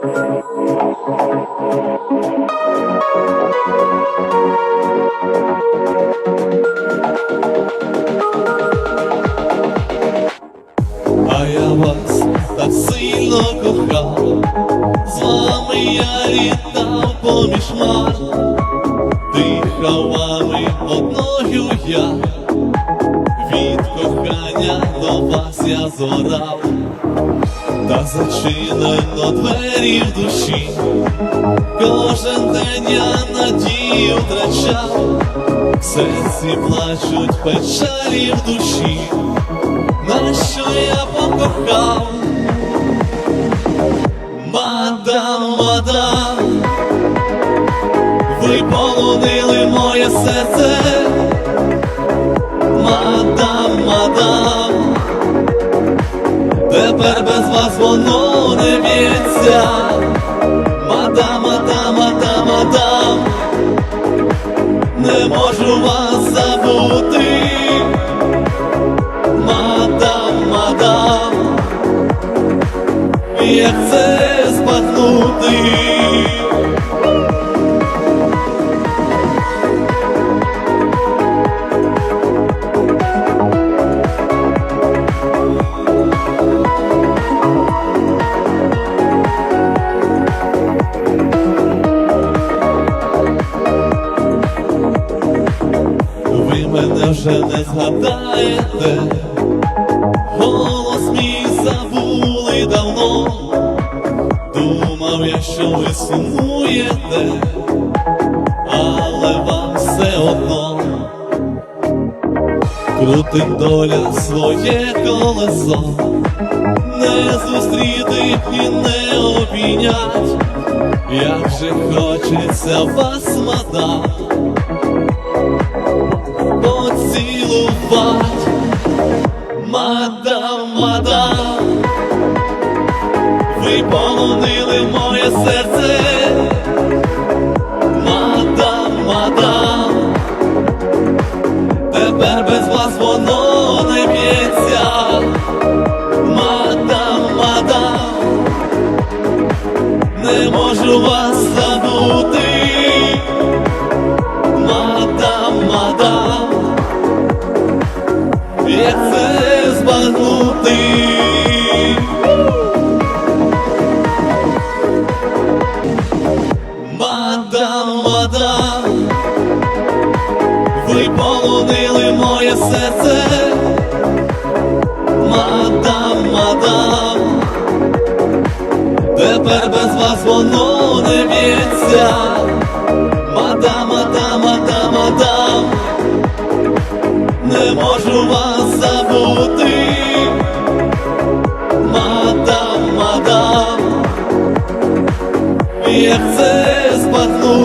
А я вас так сильно кохав, з вами я літав поміж мар, дихав одною я, від кохання до вас я зорав, та зачинено двері в душі, кожен день я надію втрачав, в серці плачуть печалі в душі. На що я покохав, мадам, мадам, ви полонили моє серце, мадам, мадам, тепер вас воно не б'ється, мадам, мадам, мадам, мадам, не можу вас забути. Мадам, мадам, як це мене вже не згадаєте, голос мій забули давно, думав я, що ви сумуєте, але вам все одно. Крутить доля своє колесо, не зустріти і не обійнять, як же хочеться вас, мадам поцілувати, мадам, мадам, ви полонили моє серце, мадам, мадам, тепер без вас воно не б'ється, мадам, не можу вас ви полонили моє серце, мадам, мадам, тепер без вас воно не б'ється, мадам, мадам, мадам, мадам, не можу вас забути, мадам, мадам, як це збагнути?